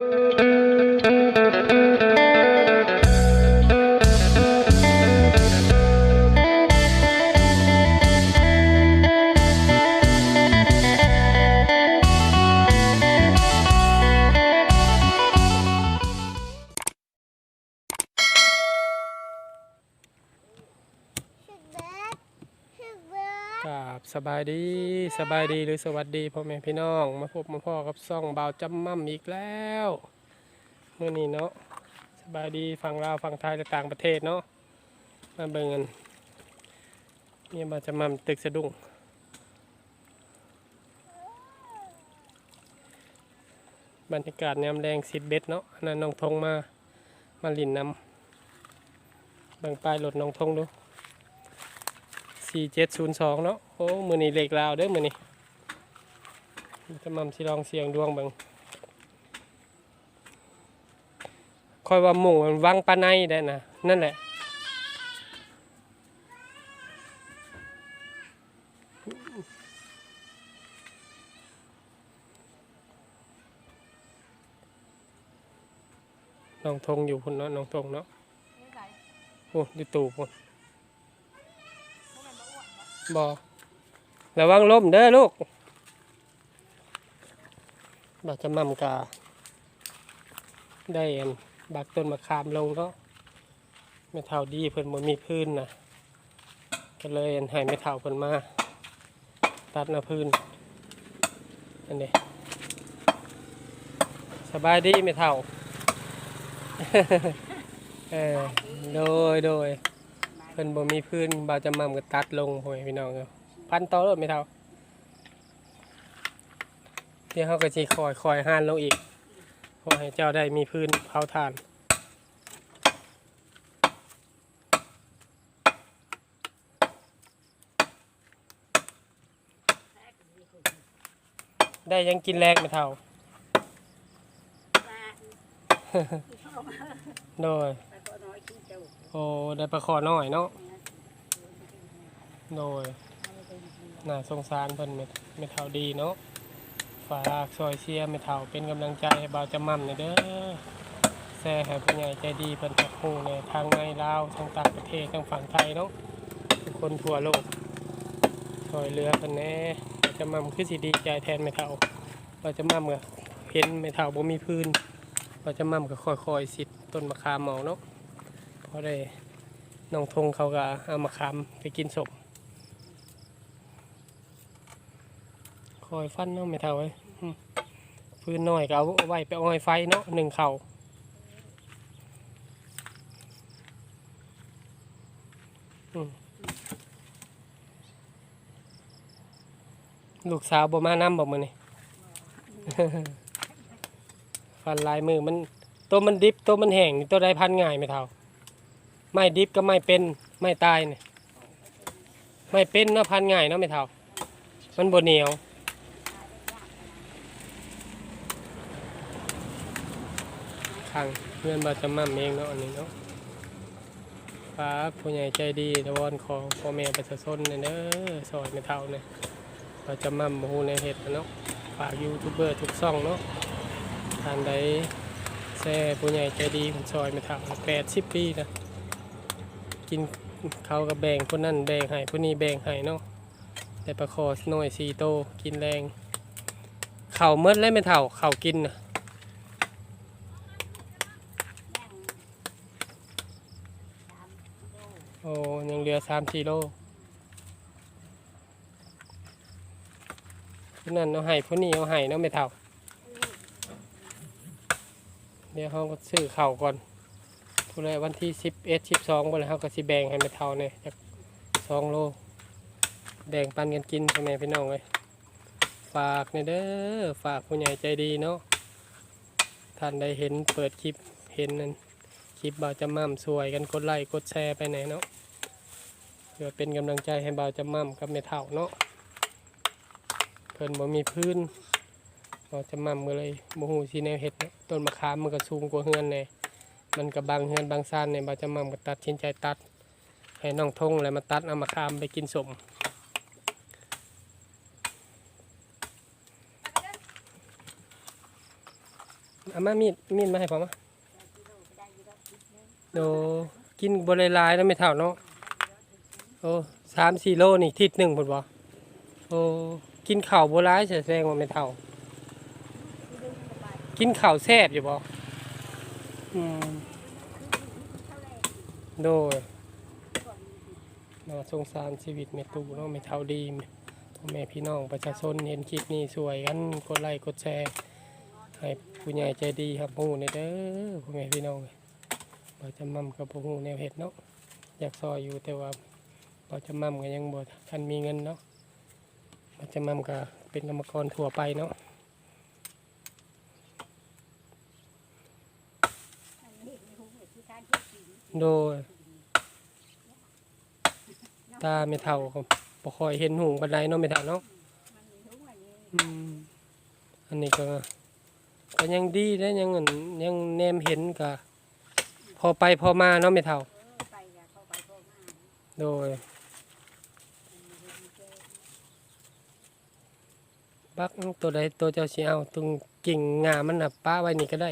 ครั บสบายดีสบายดีหรือสวัสดีพ่อแม่พี่น้อง มาพบมาพ่อกับซ่องเบาวจำมั่มอีกแล้วเมื่อนี้เนาะสบายดีฝั่งลาวฝั่งไทยและต่างประเทศเนาะมาเบิ่งกันนี่บาวจำมั่มตึกสะดุ้งบรรยากาศยามแรงสิบเบ็ดเนาะนนั้นน้องทงมามาลินนำเบิ่งป้ายรถน้องทงดู สี่เจ็ดศูนย์สองเนาะโอ้มือนี้เหล็กลาวเด้อมือนี้จะมั่มสิลองเสียงดวงบิ่งคอยว่าหมู่มันวังปานในได้นะนั่นแหละน้องทงอยู่พุ่นเนาะน้องทงเนาะโอ้ยตู่พุ่น บอระวังล้มเด้อลูกบาจะมั่มกา ได้เอันบักต้นมะขามลงเนาะไม่เท่าดีเพิ่นบ่มีพื้นนะก็เลยเอันให้ไม่เท่าเพิ่นมา ตัดหน้าพื้นอันนี้สบายดีไม่เท่าเออโดยโดย พิ่นบ่มีพื้นบ่าวจะมั่มก็ตัดลงพ่อแม่พี่น้องเอ้าพันต่อรถไม่เท่าเดี๋ยวเขาก็สิคอยคอยห้านลงอีกเพอให้เจ้าได้มีพื้นเผาถ่านได้ยังกินแรงไม่เท่า โดยโอ้ได้ปลาคอน้อยเนาะโดยน่าสงสารเพิ่นเม็ดเม็ดเท่าดีเนาะฝากซอยเชียร์เม็ดเท่าเป็นกำลังใจให้บ่าวจะมั่มหน่อยเด้อแซ่ให้ผู้ใหญ่ใจดีเพิ่นทักฮู้ในทางในลาวทางต่างประเทศทางฝั่งไทยเนาะทุกคนทั่วโลกซอยเรือเพิ่นแน่บ่าวจะมั่มคือสิดีใจแทนเม็ดเท่าบ่าวจะมั่มก็เห็นเม็ดเท่าบ่มีพื้นบ่าวจะมั่มก็ค่อยๆสิต้นมะขามเอาเนาะ พอได้น้องทงเขาก็เอามะขามไปกินสมคอยฟันเนาะไม่เท่าไว้ยอืมฟืนหน่อยก็เอาไว้ไปอ้อยไฟเนาะหนึ่งเข่าลูกสาวบ่มาน้ำบ่มือนี่ฟันลายมือมันตัวมันดิบตัวมันแห้งตัวใดพันง่ายไม่เท่า ไม่ดิบก็ไม่เป็นไม่ตายเนี่ยไม่เป็นเนาะพันง่ายเนาะไม่เท่า มันบ่เหนียวข้างเพื่อนบาจะมั่มเองเนาะอันนี้เนาะฝาผู้ใหญ่ใจดีตะวอนขอพ่อแม่ประชาชนเนี่ยเด้อซอยไม่เท่าเนี่ยบาจะมั่มบฮูในเห็ดเนาะฝากยูทูบเบอร์ทุกซ่องเนาะทานใดแซ่ผู้ใหญ่ใจดีผมซอยไม่เท่าแปดสิบปีนะ กินเขากับแบ่งคนนั้นแบ่งให้ผู้นี้แบ่งให้เนาะแต่ประคอหน่อยสี่โตกินแรงเข่าเมื่อไรไม่เท่าเข่ากินนะโอ้ยังเหลือสามสี่โลผู้นั้นเอาให้ผู้นี้เอาให้เนาะไม่เท่าเดี๋ยวเขาก็ซื้อเข่าก่อน ผู้ใดวันที่สิบเอ็ดสิบสองบนเขาก็สิแบ่งให้ไม่เท่าเนี่ยจากสองโล แบ่งปันกันกินพ่อแม่พี่น้องเลยฝากในอยเด้อฝากผู้ใหญ่ใจดีเนาะท่านได้เห็นเปิดคลิปเห็นนั่นคลิปบ่าวจะมั่มสวยกันกดไลค์กดแชร์ไปไหนเนาะเพื่อเป็นกำลังใจให้บ่าวจะมั่มกับแม่เฒ่าเนาะเพิ่นบ่มีพื้นบ่าวจะมั่มมือเลยบ่ฮู้สิแนวเฮ็ดต้นมะขามมันก็สูงกว่าเฮือนแน่ มันก็บางเฮือนบางซานเนี่ยบาจะมัมก็ตัดสินใจตัด ให้น้องทงแล้วมาตัดเอามะขามไปกินสมเอามามีดมีดมาให้ผมมาโดกินบริลายแล้วไม่เท่าเนาะโอ้สามสี่โลนี่ทิศหนึ่งพุ่นบ่โอ้กินข้าวบัวร้ายแสดงว่าไม่เท่า กินข้าวแซ่บอยู่บ่อื มโดยน่าสงสารชีวิตแม่ตู่เนาะไม่เท่าดีพ่อแม่พี่น้องประชาชนเห็นคลิปนี้สวยกันกดไลค์กดแชร์ให้ผู้ใหญ่ใจดีครับหูในเด้อพ่อแม่พี่น้องเราจะมั่มกับหูแนวเห็ดเนาะอยากซอยอยู่แต่ว่าเราจะมั่มก็ยังบ่ทันมีเงินเนาะเราจะมั่มก็เป็นกรรมกรทั่วไปเนาะ โดย ตาไม่เท่าก็บ่ค่อยเห็นหูบันไดเนาะไม่เท่าเนาะอืมอันนี้ก็ก็ยังดีนะยังอั่นยังแนมเห็นก็พอไปพอมาเนาะไม่เท่าโดยบักตัวใดตัวเจ้าสิเอาตรงกิ่งงามันน่ะป้าไว้นี่ก็ได้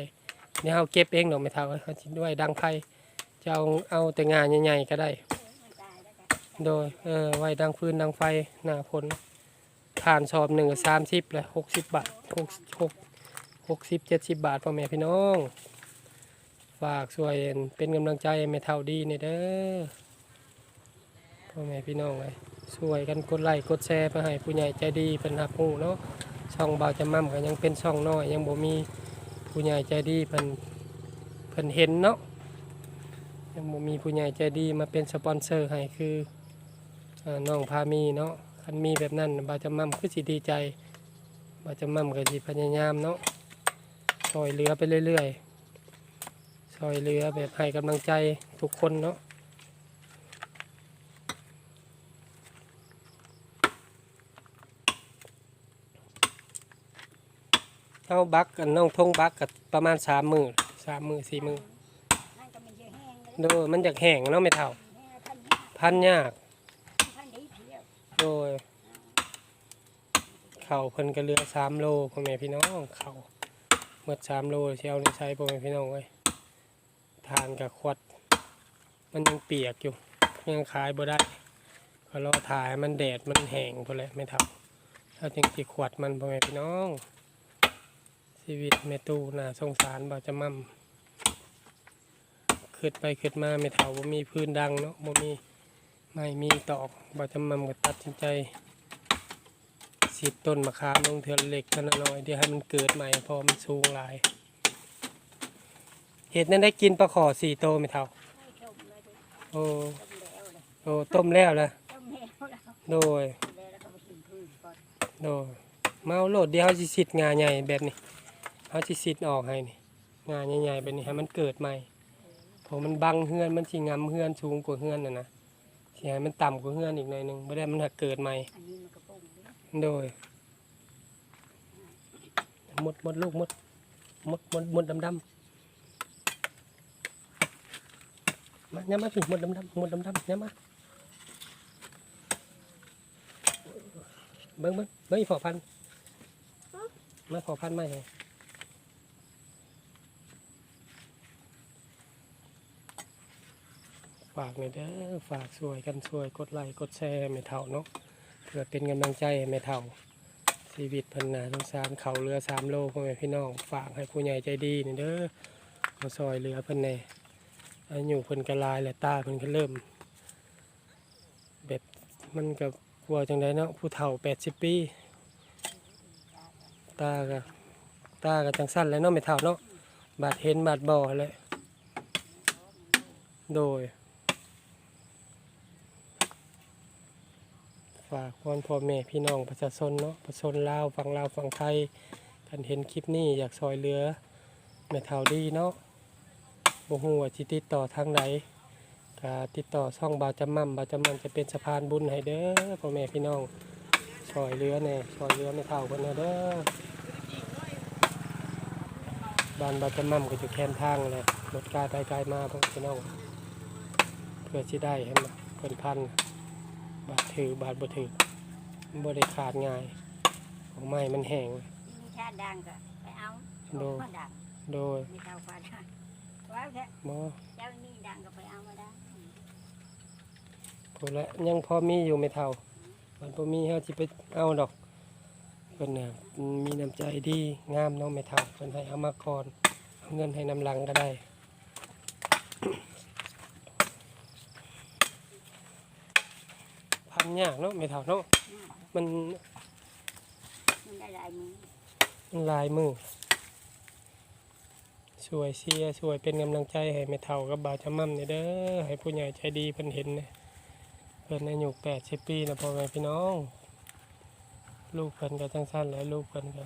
เนี่ยวเฮาเก็บเองดอกไม่เท่าเฮาสิด้วยดังไฟ จะเอาเอาแต่งานใหญ่ๆก็ได้ โดยเออไว้ดังฟืนดังไฟหน้าฝนทานสอบหนึ่งสามสิบเลยหกสิบบาทหกหกหกสิบเจ็ดสิบบาทพ่อแม่พี่น้อง ฝากช่วยเป็นกำลังใจแม่เท่าดีเนี่ยเด้อพ่อแม่พี่น้องเลยช่วยกันกดไลค์กดแชร์ไปให้ผู้ใหญ่ใจดีเป็นหักหูเนาะช่องเบาจะมั่มก็ยังเป็นช่องน้อย ยังบ่มีผู้ใหญ่ใจดีเพิ่นเพิ่นเห็นเนาะ ยังมีผู้ใหญ่ใจดีมาเป็นสปอนเซอร์ให้คือน้องพามีเนาะคันมีแบบนั้นบาจะมั่มคือสิดีใจบาจะมั่มก็สิพยายามเนาะซอยเรือไปเรื่อยๆซอยเรือแบบให้กำลังใจทุกคนเนาะเอาบักกันน้องทงบักกับประมาณสามมือสามมือสี่มือ โดยมันจากแห้งเนาะไม่เท่า พันยาก โดย เข่าเพิ่นก็เรือสามโลพ่อแม่พี่น้องเข่าเมื่อสามโลเชียวในใช้พ่อแม่พี่น้องเอ้ยทานกับขวด มันยังเปียกอยู่ ยังขายบ่ได้ ก็รอถ่ายให้มันแดดมันแห้งพอแหละไม่ทับเราจึงสิขวดมันพ่อแม่พี่น้อง ชีวิตแม่ตู้น่าสงสารบ่จะมั่ม ขึ้นไปขึ้นมาไม่เท่าบ่มีพื้นดังเนาะบ่มีไม่มีตอกบ่จะมั่มก็ตัดสินใจสิบต้นมะขามลงเทือนเหล็กกันหน่อยเดี๋ยวให้มันเกิดใหม่พอมันสูงหลายเห็ดนั้นได้กินปลาขอสี่โตไหมเท่าโอ้โอ้ต้มแล้วละโดยโดยเมาโลดเดียวเขาสิสิทธิ์งาใหญ่แบบนี้เขาสิสิทธิ์ออกให้นี่งาใหญ่ๆแบบนี้ให้มันเกิดใหม่ เพอมันบังเฮือนมันสิงำเฮือนสูงกว่าเฮือนน่ะนะสิให้มันต่ำกว่าเฮือนอีกหน่อยหนึงไม่ได้มันหักเกิดใหม่โดยหมดหมดลูกหมดหมดหมดหมดดำดำมาเนี่ยมาสิหมดดำดำหมดดำดำเนี่ยมาเบิ้งเบิ้งเบิ้งอีพอพันธุ์มาพอพันธุ์มาเหร ฝากหน่อยเด้อฝากช่วยกันช่วยกดไลค์กดแชร์ไม่เท่าเนาะเพื่อเป็นกำลังใจให้แม่เฒ่าชีวิตพันนาสงสารเขาเรือสามโลพ่อแม่พี่น้องฝากให้ผู้ใหญ่ใจดีนี่เด้อมาซอยเรือเพิ่นแน่อายุเพิ่นกระลายและตาเพิ่นก็เริ่มแบบมันกับกลัวจังไดเนาะผู้เฒ่าแปดสิบปีตาก็ตาก็จังสั้นแล้วเนาะแม่เฒ่าเนาะบาดเห็นบาดบ่อเลยโดย ฝากวอนพ่อแม่พี่น้องประชาชนเนาะประชาชนลาวฝั่งลาวฝั่งไทยกันเห็นคลิปนี้อยากซอยเรือแม่เท่าดีเนาะบ่ฮู้ว่าสิติดต่อทางใดก็ติดต่อช่องบาวจำมั่มบาวจำมั่มจะเป็นสะพานบุญให้เด้อพ่อแม่พี่น้องซอยเรือแน่ซอยเรือแม่เท่าคนแน่เด้อบ้านบาวจำมั่มก็อยู่แคมทางเลยรถกาไกายมาพ่อแม่พี่น้องเพื่อสิได้ให้มเพิ่นพัน บาดถือบาดบ่ถือมันบ่ได้ขาดง่ายของไม้มันแห้งมีชาติดังก็ไปเอาโดก็ดังโดยไม่เท่าฟ้าได้ว้าวแท้บ่เจ้านี่ดังก็ไปเอามาได้พูดแล้วยังพอมีอยู่ไม่เท่ามันบ่มีเฮาสิไปเอาดอกเพิ่นน่ะมีน้ำใจดีงามเนาะไม่เท่าเพิ่นให้เอามาก่อนเอาเงินให้น้ำหลังก็ได้ พันยากเนาะไม่เท่าเนาะมันมันได้หลายมือมันหลายมือช่วยเชียร์ช่วยเป็นกำลังใจให้ไม่เท่ากับบ่าวจำมั่มนี่เด้อให้ผู้ใหญ่ใจดีเพิ่นเห็นเนี่ยเพิ่นอายุ80ปีแล้วพ่อแม่พี่น้อง ลูกเพิ่นก็จังซั่นแหละลูกเพิ่นก็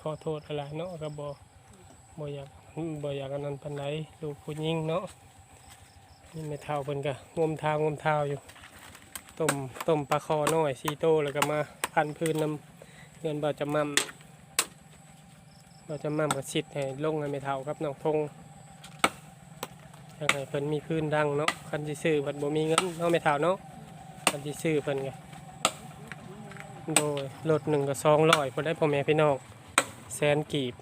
ขอโทษอะไรเนาะก็บ่บ่อยากบ่อยากอันนั้นปานใดลูกผู้หญิงเนาะนี่ไม่เท่าเพิ่นก็งมเท้างมเท้าอยู่ ต้มต้มปลาคอน้อย4โตแล้วก็มาพันพื้นน้ำเงินบ่จะมั่มบ่จะมั่มก็สิทธิ์ให้ลงให้ไม่เท่าครับน้องทงยากให้เพิ่นมีพื้นดังเนาะคันสิซื้อเพิ่นบ่มีเงินเนาะไม่เท่าเนาะคันสิซื้อเพิ่นก็โดยรถหนึ่งก็สองร้อยพอได้พ่อแม่พี่น้องแสนกีบ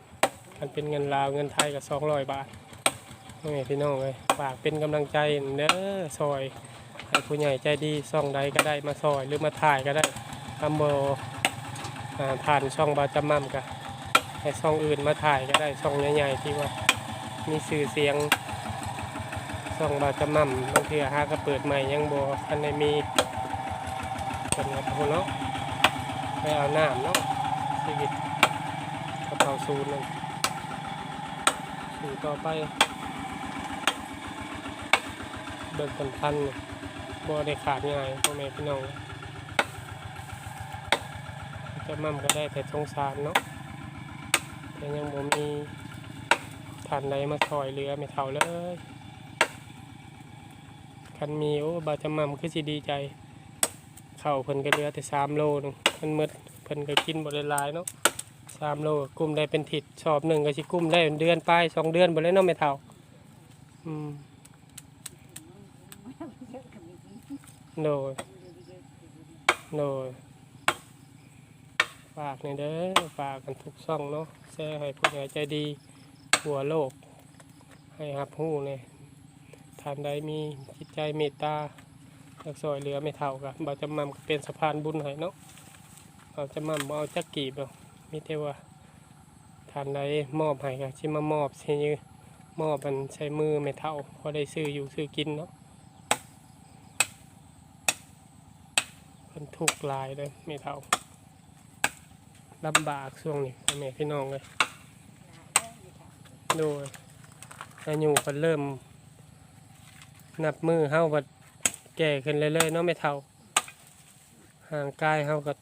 มันเป็นเงินลาวเงินไทยก็สองร้อยบาทพ่อแม่พี่น้องเลยฝากเป็นกำลังใจเด้อซอย ให้ผู้ใหญ่ใจดีซ่องใดก็ได้มาซอยหรือมาถ่ายก็ได้ทำโบผ่านช่องบาจำมั่มก็ให้ช่องอื่นมาถ่ายก็ได้ช่องใหญ่ๆที่ว่ามีสื่อเสียงช่องบาจำมั่มบางทีอาหาก็เปิดใหม่ยังโบทันได้มีคนกับพวกเนาะไปเอาน้ำเนาะชีวิตกระเป๋าซูนนั่นสู่ต่อไปเบิกกันพันนี่ บ่ได้ขาดง่ายพ่อแม่พี่น้องจะมั่มก็ได้แต่สงสารเนาะแต่ยังบ่มีทานใดมาซอยเหลือไม่เท่าเลยคันมีโอ้บาจะมั่มคือสิดีใจ เข้าเพิ่นก็เหลือแต่สามโลนึงมันหมดเพิ่นก็กินบ่ได้หลายเนาะสามโลกุ้มได้เป็นทิศชอบหนึ่งก็สิกุ้มได้เดือนปลายสองเดือนบ่เลยเนาะแม่เฒ่าอืม เยอะก็มีกิน โดยเยอะโดยฝากในอยเด้อฝากกันทุกช่องเนาะแชร์ให้ผู้ใหญ่ใจดีทั่วโลก ให้รับรู้เนี่ยท่านใดมีจิตใจเมตตาอยากซอยเหลือไม่เท่ากันบ่จำมั่มเป็นสะพานบุญให้เนาะเอาจำมั่มบ่เอาจักกีบเอามีแต่ว่าท่านใดมอบให้ก็สิมามอบใช้ยืมอบมันใช้มือไม่เท่าพอได้ซื้ออยู่ซื้อกินเนาะ เพิ่นทุกข์หลายเลยไม่เท่าลำบากช่วงนี้พ่อแม่พี่น้องเลยโดยอายุเพิ่นเริ่ม นับมือเฮาบัดแก่ขึ้นเรื่อยๆเนาะไม่เท่า ห่างกายเฮาก็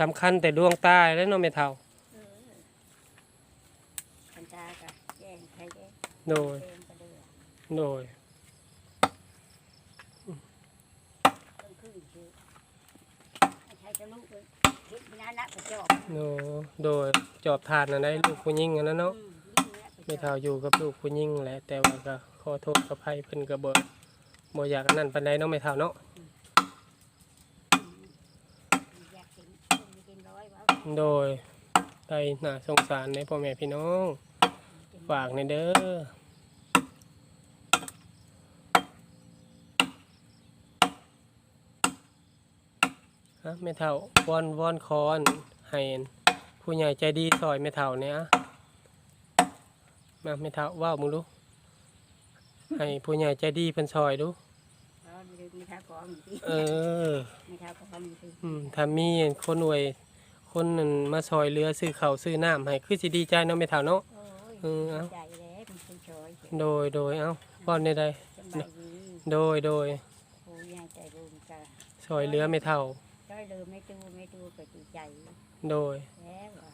สำคัญแต่ดวงตาแล้วเนาะไม่เท่าคันตาก็แย่งใครแย่งโดยเต็มไปเลยโดย ต้องขึ้นชื่อให้ใครจะลูกเลยคิดงานนักประจอบโดโดยจอบทานอันได้ลูกผู้หญิงอันนั้นเนาะอืมยิ่งนักประจอบไม่เท่าอยู่กับลูกผู้หญิงแหละแต่ว่าก็ขอโทษกับภัยเพิ่นก็บ่บ่อยากอันนั่นปานใดเนาะไม่เท่าเนาะอยากกินไม่กินร้อยว่าโดยได้น่าสงสารในพ่อแม่พี่น้องฝากในอยเด้อะไม่เท่าวอนวอนคอนให้ผู้ใหญ่ใจดีซอยไม่เท่าเนี่ยอะมาไม่เท่าว่าวมึงดูให้ผู้ใหญ่ใจดีเพิ่นซอยดูอ๋อไม่ได้ไม่ท้าของอยู่ที่เออไม่ท้าของอยู่ที่อืมถ้ามีคนหน่วย คนนั้นมาซอยเรือซื้อข้าวซื้อน้ำให้คือสิดีใจเนาะไม่เท่าเนาะโอ้ยเออเอาใจแล้วมันเป็นชอยโดยโดยเอ้าป้อนได้ใดสบายดีโดยโดยโอ้ยายใจบุญจ้ะซอยเรือไม่เท่า จ้อยลืมไม่ตู้ไม่ตู้ก็ดีใจโดย แล้วอะ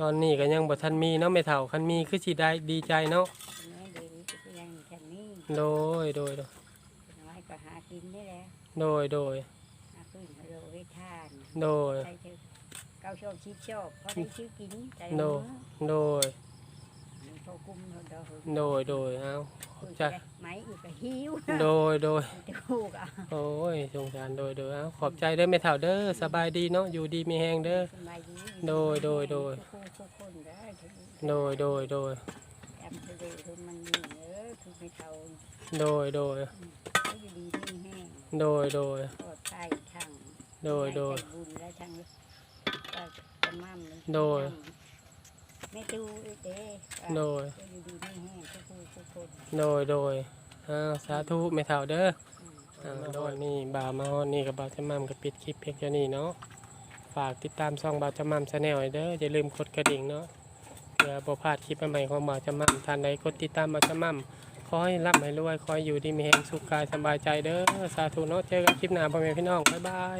ตอนนี้ก็ยังบ่ทันมีเนาะไม่เท่าคันมีคือสิได้ดีใจเนาะแม่ดีก็ยังแค่นี้โดยโดยโดยน้อยก็หากินนี่แหละโดยโดยหาขึ้นฮัลโหลไว้ทานโดย ใครเธอเก้าชอบชิดชอบเพราะได้ชื่อกินใจโดมือโดย มันพอกุมเราเดาโดยโดยเอ้าจ้ะไหมอีกก็หิวโดยโดยจะคู่กอะโอ้ยสงสารโดยโดยเอ้าขอบใจเด้อไม่เท่าเด้อสบายดีเนาะอยู่ดีมีแฮงเด้อ สบายดีโดยโดยโดย คู่คู่คนได้โดยโดยโดยำทะเลทุนมันนี่เออทุนไม่เท่าโดยโดยก็อยู่ดีที่แห้งโดยโดยปลอดภัยทางโดยโดย ใจบุญและทางก็จะมั่มโดย ไม่ดูเด้โดย ก็อยู่ดีที่แห้งทุกผู้ทุกคนโดยโดยอ่าสาธุไม่เท่าเด้ออืมอ่าโดยนี่บ่าวมาฮอดนี่กับบ่าวจะมั่มกับปิดคลิปเพียงแค่นี้เนาะ ฝากติดตามช่องบ่าวจะมั่มชาแนลเด้อ อย่าลืมกดกระดิ่งเนาะเพื่อบ่พลาดคลิปใหม่ๆของบ่าวจะมั่มท่านใดกดติดตามบ่าวจะมั่มขอให้ร่ำให้รวยขอให้อยู่ดีมีแรงสุขกายสบายใจเด้อ สาธุเนาะ เจอกันคลิปหน้าพ่อแม่พี่น้อง บ๊ายบาย